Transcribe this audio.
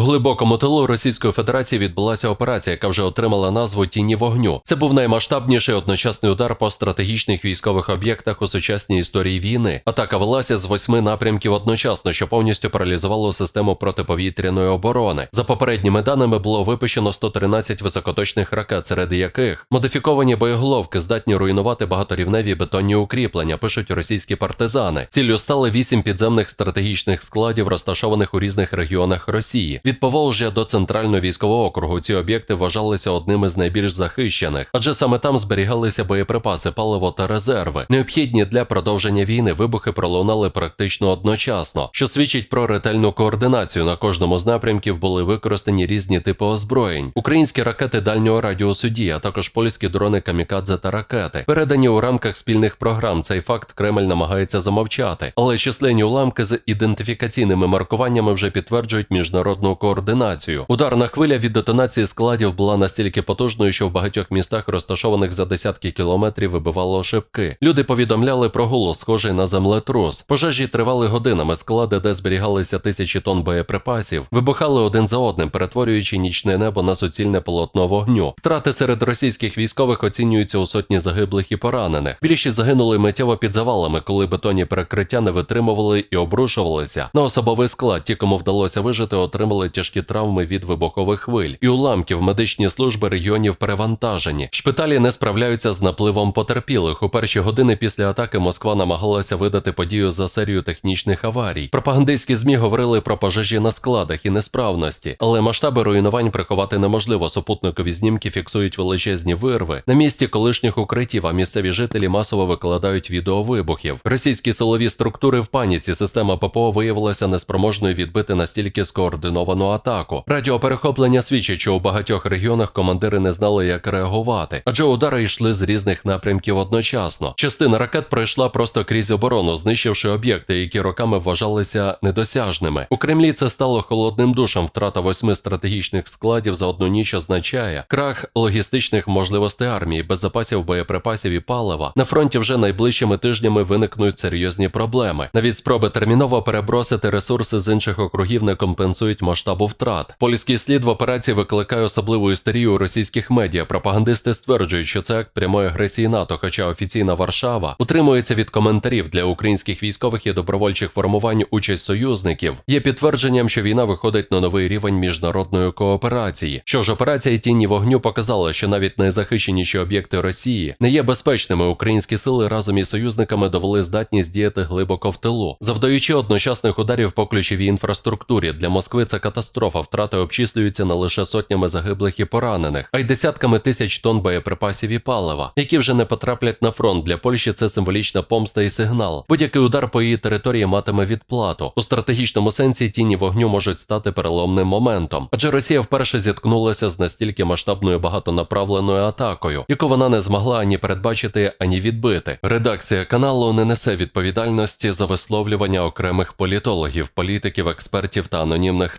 У глибокому тилу Російської Федерації відбулася операція, яка вже отримала назву Тіні вогню. Це був наймасштабніший одночасний удар по стратегічних військових об'єктах у сучасній історії війни. Атака велася з восьми напрямків одночасно, що повністю паралізувало систему протиповітряної оборони. За попередніми даними було випущено 113 високоточних ракет, серед яких модифіковані боєголовки здатні руйнувати багаторівневі бетонні укріплення, пишуть російські партизани. Ціллю стали вісім підземних стратегічних складів, розташованих у різних регіонах Росії. Від Поволжя до центрального військового округу ці об'єкти вважалися одними з найбільш захищених, адже саме там зберігалися боєприпаси, паливо та резерви, необхідні для продовження війни. Вибухи пролунали практично одночасно, що свідчить про ретельну координацію. На кожному з напрямків були використані різні типи озброєнь, українські ракети дальнього радіусу дії, а також польські дрони камікадзе та ракети, передані у рамках спільних програм. Цей факт Кремль намагається замовчати, але численні уламки з ідентифікаційними маркуваннями вже підтверджують міжнародну координацію. Ударна хвиля від детонації складів була настільки потужною, що в багатьох містах, розташованих за десятки кілометрів, вибивало шибки. Люди повідомляли про гуло, схожий на землетрус. Пожежі тривали годинами. Склади, де зберігалися тисячі тонн боєприпасів, вибухали один за одним, перетворюючи нічне небо на суцільне полотно вогню. Втрати серед російських військових оцінюються у сотні загиблих і поранених. Більшість загинули миттєво під завалами, коли бетонні перекриття не витримували і обрушувалися. На особовий склад, ті, кому вдалося вижити, отримали тяжкі травми від вибухових хвиль і уламків. Медичні служби регіонів перевантажені. Шпиталі не справляються з напливом потерпілих. У перші години після атаки Москва намагалася видати подію за серію технічних аварій. Пропагандистські змі говорили про пожежі на складах і несправності, але масштаби руйнувань приховати неможливо. Супутникові знімки фіксують величезні вирви на місці колишніх укриттів, а місцеві жителі масово викладають відео вибухів. Російські силові структури в паніці. Система ППО виявилася неспроможною відбити настільки скоординовану атаку. Радіоперехоплення свідчить, що у багатьох регіонах командири не знали, як реагувати, адже удари йшли з різних напрямків одночасно. Частина ракет пройшла просто крізь оборону, знищивши об'єкти, які роками вважалися недосяжними. У Кремлі це стало холодним душем. Втрата восьми стратегічних складів за одну ніч означає крах логістичних можливостей армії, без запасів боєприпасів і палива. На фронті вже найближчими тижнями виникнуть серйозні проблеми. Навіть спроби терміново перебросити ресурси з інших округів не компенсують масштабу втрат. Польський слід в операції викликає особливу істерію російських медіа. Пропагандисти стверджують, що це акт прямої агресії НАТО, хоча офіційна Варшава утримується від коментарів для українських військових і добровольчих формувань участь союзників. Є підтвердженням, що війна виходить на новий рівень міжнародної кооперації. Що ж, операція тіні вогню показала, що навіть найзахищеніші об'єкти Росії не є безпечними. Українські сили разом із союзниками довели здатність діяти глибоко в тилу, завдаючи одночасних ударів по ключовій інфраструктурі. Для Москви це катастрофа. Втрати обчислюються не лише сотнями загиблих і поранених, а й десятками тисяч тонн боєприпасів і палива, які вже не потраплять на фронт. Для Польщі це символічна помста і сигнал. Будь-який удар по її території матиме відплату. У стратегічному сенсі тіні вогню можуть стати переломним моментом, адже Росія вперше зіткнулася з настільки масштабною багатонаправленою атакою, яку вона не змогла ані передбачити, ані відбити. Редакція каналу не несе відповідальності за висловлювання окремих політологів, політиків, експертів та анонімних